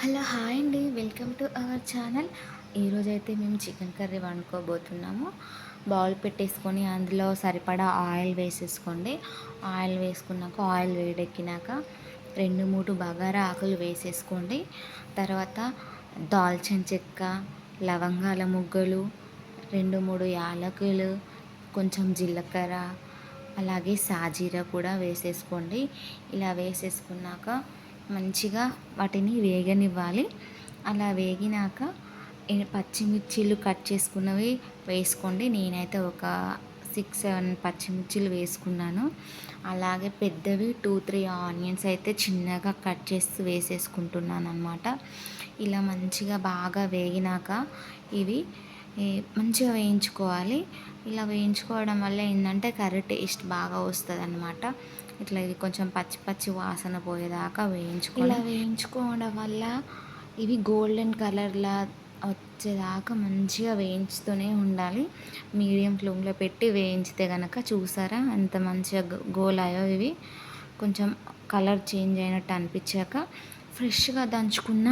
Hello hi అండి. Welcome to our channel. ఈరోజైతే మేము చికెన్ కర్రీ వండుకోబోతున్నాము. బౌల్ పెట్టేసుకొని అందులో సరిపడా ఆయిల్ వేసేసుకోండి. ఆయిల్ వేసుకున్నాక ఆయిల్ వేడెక్కినాక రెండు మూడు బగారా ఆకులు వేసేసుకోండి. తర్వాత దాల్చిన చెక్క లవంగాల ముగ్గలు రెండు మూడు యాలకులు కొంచెం జీలకర్ర అలాగే సాజీర కూడా వేసేసుకోండి. ఇలా వేసేసుకున్నాక మంచిగా వాటిని వేగనివ్వాలి. అలా వేగినాక పచ్చిమిర్చీలు కట్ చేసుకున్నవి వేసుకోండి. నేనైతే ఒక సిక్స్ సెవెన్ పచ్చిమిర్చీలు వేసుకున్నాను. అలాగే పెద్దవి టూ త్రీ ఆనియన్స్ అయితే చిన్నగా కట్ చేసి వేసేసుకుంటున్నాను అనమాట ఇలా మంచిగా బాగా వేగినాక ఇవి మంచిగా వేయించుకోవాలి. ఇలా వేయించుకోవడం వల్ల ఏంటంటే కర్రీ టేస్ట్ బాగా వస్తుంది అనమాట ఇట్లా ఇది కొంచెం పచ్చి పచ్చి వాసన పోయేదాకా వేయించుకో ఇలా వేయించుకోవడం వల్ల ఇవి గోల్డెన్ కలర్లా వచ్చేదాకా మంచిగా వేయించుతూనే ఉండాలి. మీడియం ఫ్లేమ్లో పెట్టి వేయించితే కనుక చూసారా ఎంత మంచిగా గోలాయో ఇవి. కొంచెం కలర్ చేంజ్ అయినట్టు అనిపించాక ఫ్రెష్గా దంచుకున్న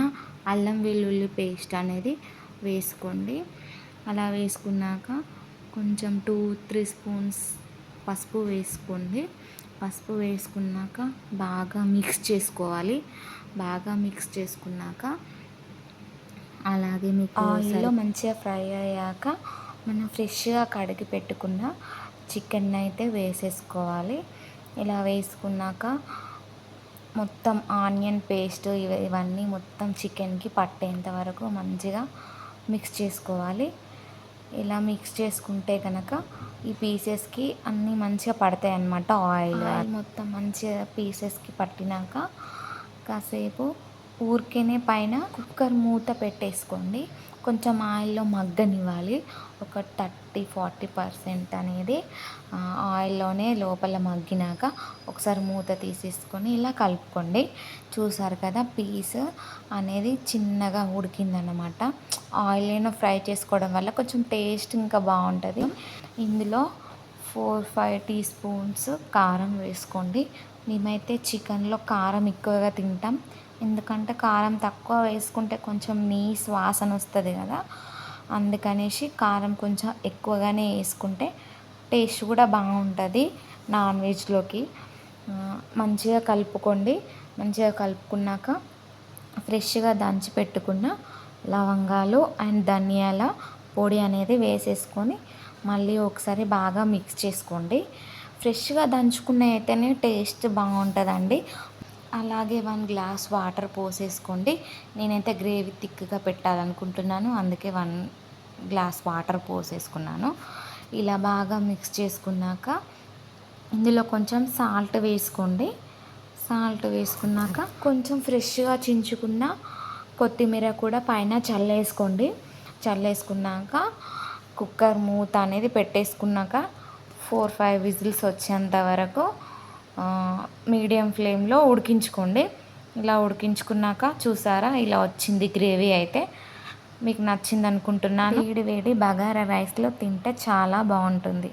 అల్లం వెల్లుల్లి పేస్ట్ అనేది వేసుకోండి. అలా వేసుకున్నాక కొంచెం టూ త్రీ స్పూన్స్ పసుపు వేసుకోండి. పసుపు వేసుకున్నాక బాగా మిక్స్ చేసుకోవాలి. బాగా మిక్స్ చేసుకున్నాక అలాగే మీకు ఆయిల్లో మంచిగా ఫ్రై అయ్యాక మనం ఫ్రెష్గా కడిగి పెట్టుకున్న చికెన్ అయితే వేసేసుకోవాలి. ఇలా వేసుకున్నాక మొత్తం ఆనియన్ పేస్ట్ ఇవన్నీ మొత్తం చికెన్కి పట్టేంత వరకు మంచిగా మిక్స్ చేసుకోవాలి. ఇలా మిక్స్ చేసుకుంటే కనుక ఈ పీసెస్కి అన్నీ మంచిగా పడతాయి అన్నమాట ఆయిల్ మొత్తం మంచిగా పీసెస్కి పట్టినాక కాసేపు ఊరికేనే పైన కుక్కర్ మూత పెట్టేసుకోండి. కొంచెం ఆయిల్లో మగ్గనివ్వాలి. ఒక థర్టీ ఫార్టీ పర్సెంట్ అనేది ఆయిల్లోనే లోపల మగ్గినాక ఒకసారి మూత తీసేసుకొని ఇలా కలుపుకోండి. చూసారు కదా పీస్ అనేది చిన్నగా ఉడికిందనమాట ఆయిల్ ఫ్రై చేసుకోవడం వల్ల కొంచెం టేస్ట్ ఇంకా బాగుంటుంది. ఇందులో ఫోర్ ఫైవ్ టీ స్పూన్స్ కారం వేసుకోండి. మేమైతే చికెన్లో కారం ఎక్కువగా తింటాం. ఎందుకంటే కారం తక్కువ వేసుకుంటే కొంచెం నీస్ వాసన వస్తుంది కదా. అందుకనేసి కారం కొంచెం ఎక్కువగానే వేసుకుంటే టేస్ట్ కూడా బాగుంటుంది నాన్ వెజ్లోకి. మంచిగా కలుపుకోండి. మంచిగా కలుపుకున్నాక ఫ్రెష్గా దంచి పెట్టుకున్న లవంగాలు అండ్ ధనియాల పొడి అనేది వేసేసుకొని మళ్ళీ ఒకసారి బాగా మిక్స్ చేసుకోండి. ఫ్రెష్గా దంచుకునే అయితేనే టేస్ట్ బాగుంటుందండి. అలాగే వన్ గ్లాస్ వాటర్ పోసేసుకోండి. నేనైతే గ్రేవీ థిక్గా పెట్టాలనుకుంటున్నాను. అందుకే వన్ గ్లాస్ వాటర్ పోసేసుకున్నాను. ఇలా బాగా మిక్స్ చేసుకున్నాక ఇందులో కొంచెం సాల్ట్ వేసుకోండి. సాల్ట్ వేసుకున్నాక కొంచెం ఫ్రెష్గా చించుకున్న కొత్తిమీర కూడా పైన చల్లేసుకోండి. చల్లేసుకున్నాక కుక్కర్ మూత అనేది పెట్టేసుకున్నాక ఫోర్ ఫైవ్ విజిల్స్ వచ్చేంత వరకు మీడియం ఫ్లేమ్లో ఉడికించుకోండి. ఇలా ఉడికించుకున్నాక చూసారా ఇలా వచ్చింది గ్రేవీ అయితే. మీకు నచ్చింది అనుకుంటున్నాను వేడి వేడి బగారా రైస్లో తింటే చాలా బాగుంటుంది.